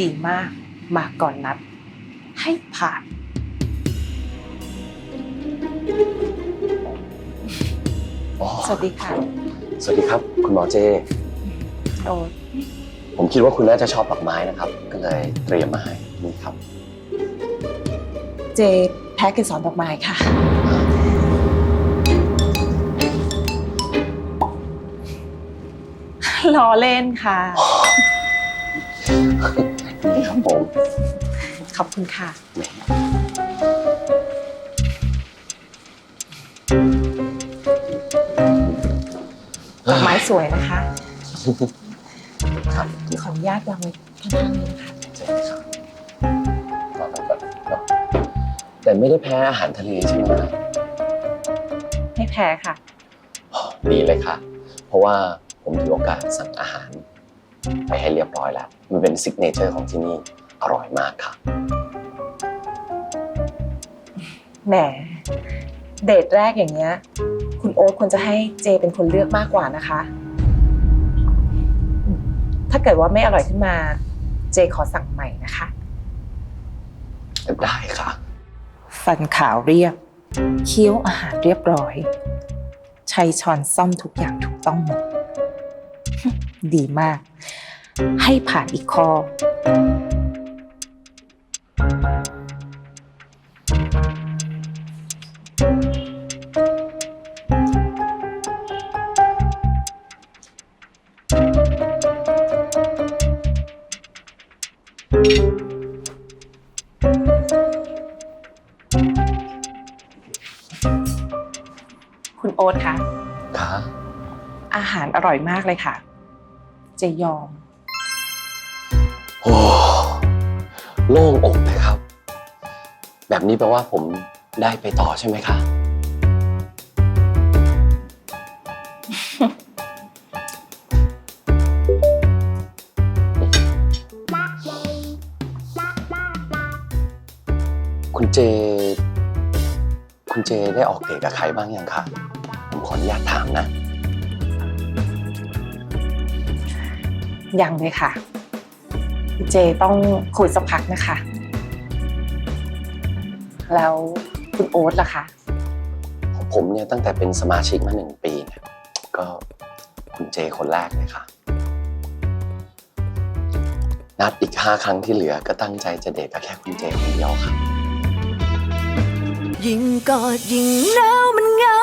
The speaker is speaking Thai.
ดีมาก มาก่อนนัด ให้ผ่าน อ๋อสวัสดีค่ะ สวัสดีครับ คุณหมอเจ โอ๊ตผมคิดว่าคุณน่าจะชอบดอกไม้นะครับ ก็เลยเตรียมมาให้นี่ครับ เจแพ็กเกจสอนดอกไม้ค่ะ ล้อเล่นค่ะนี่ ครับผมขอบคุณค่ะ ดอกไม้สวยนะคะครับขออนุญาตวางไว้ข้างๆนี้นะคะเจครับรอก่อนครับแต่ไม่ได้แพ้อาหารทะเลใช่ไหมครับไม่แพ้ค่ะ ดีเลยค่ะ เพราะว่าผมถือโอกาสสั่งอาหาร ไปให้เรียบร้อยแล้ว มันเป็นซิกเนเจอร์ของที่นี่ อร่อยมากค่ะ แหม เดทแรกอย่างเงี้ย คุณโอ๊ตควรจะให้เจเป็นคนเลือกมากกว่านะคะ ถ้าเกิดว่าไม่อร่อยขึ้นมา เจขอสั่งใหม่นะคะ ได้ค่ะ ฟันขาวเรียบ เคี้ยวอาหารเรียบร้อย ใช้ช้อนซ่อมทุกอย่างถูกต้องหมด ดีมาก ให้ผ่านอีกข้อ คุณโอ๊ตคะ ค่ะ อาหารอร่อยมากเลยค่ะ เจยอม โอ้โล่งอกเลยครับ แบบนี้แปลว่าผมได้ไปต่อใช่ไหมคะ คุณเจ คุณเจได้ออกเดทกับใครบ้างยังคะ ผมขออนุญาตถามนะ ยังเลยค่ะ เจต้องคุยสักพักนะคะ แล้วคุณโอ๊ตล่ะคะ ของผมเนี่ยตั้งแต่เป็นสมาชิกมาหนึ่งปีเนี่ยก็คุณเจคนแรกเลยค่ะ นัดอีกห้าครั้งที่เหลือก็ตั้งใจจะเดทกับแค่คุณเจคนเดียวค่ะ ยิ่งกอดยิ่งหนาวมันเหงา